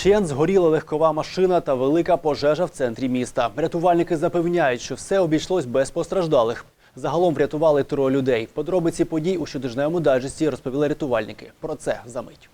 Вщент згоріла легкова машина та велика пожежа в центрі міста. Рятувальники запевняють, що все обійшлось без постраждалих. Загалом врятували троє людей. Подробиці подій у щотижневому дайджесті розповіли рятувальники. Про це за мить.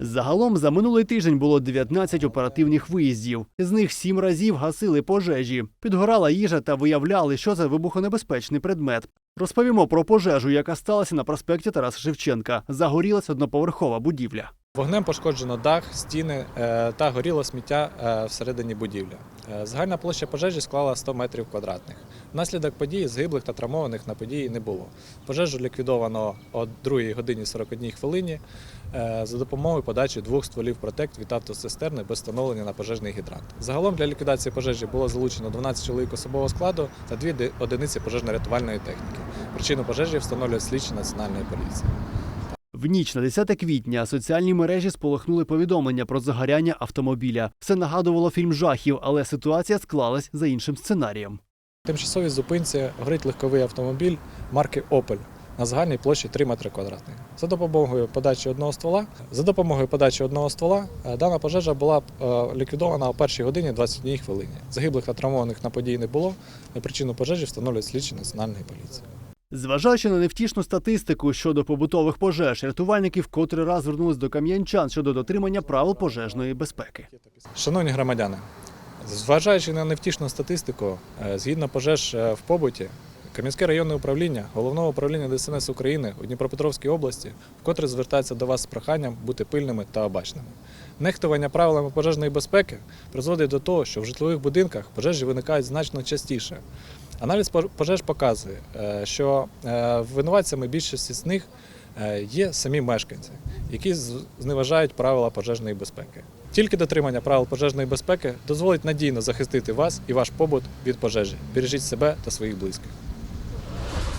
Загалом за минулий тиждень було 19 оперативних виїздів. З них сім разів гасили пожежі. Підгорала їжа та виявляли, що це вибухонебезпечний предмет. Розповімо про пожежу, яка сталася на проспекті Тараса Шевченка. Загорілась одноповерхова будівля. Вогнем пошкоджено дах, стіни е, та горіло сміття е, всередині будівлі. Е, Загальна площа пожежі склала 100 метрів квадратних. Внаслідок події загиблих та травмованих на події не було. Пожежу ліквідовано о 2 годині 41 хвилині за допомогою подачі двох стволів протект від автоцистерни без встановлення на пожежний гідрант. Загалом для ліквідації пожежі було залучено 12 чоловік особового складу та дві одиниці пожежно-рятувальної техніки. Причину пожежі встановлюють слідчі національної поліції. В ніч на 10 квітня соціальні мережі сполохнули повідомлення про загоряння автомобіля. Все нагадувало фільм жахів, але ситуація склалась за іншим сценарієм. Тимчасовій зупинці горить легковий автомобіль марки Opel на загальній площі 3 метри квадратних. За допомогою подачі одного ствола, за допомогою подачі одного ствола е, дана пожежа була е, ліквідована о першій годині 21 хвилині. Загиблих та травмованих на події не було. На причину пожежі встановлюють слідчі національної поліції. Зважаючи на невтішну статистику щодо побутових пожеж, рятувальники вкотре раз звернулись до кам'янчан щодо дотримання правил пожежної безпеки. Шановні громадяни, зважаючи на невтішну статистику, е, згідно пожеж е, в побуті, Кам'янське районне управління Головного управління ДСНС України у Дніпропетровській області вкотре звертається до вас з проханням бути пильними та обачними. Нехтування правилами пожежної безпеки призводить до того, що в житлових будинках пожежі виникають значно частіше. Аналіз пож- пожеж показує, е, що е, винуватцями більшості з них е, є самі мешканці, які зневажають правила пожежної безпеки. Тільки дотримання правил пожежної безпеки дозволить надійно захистити вас і ваш побут від пожежі. Бережіть себе та своїх близьких.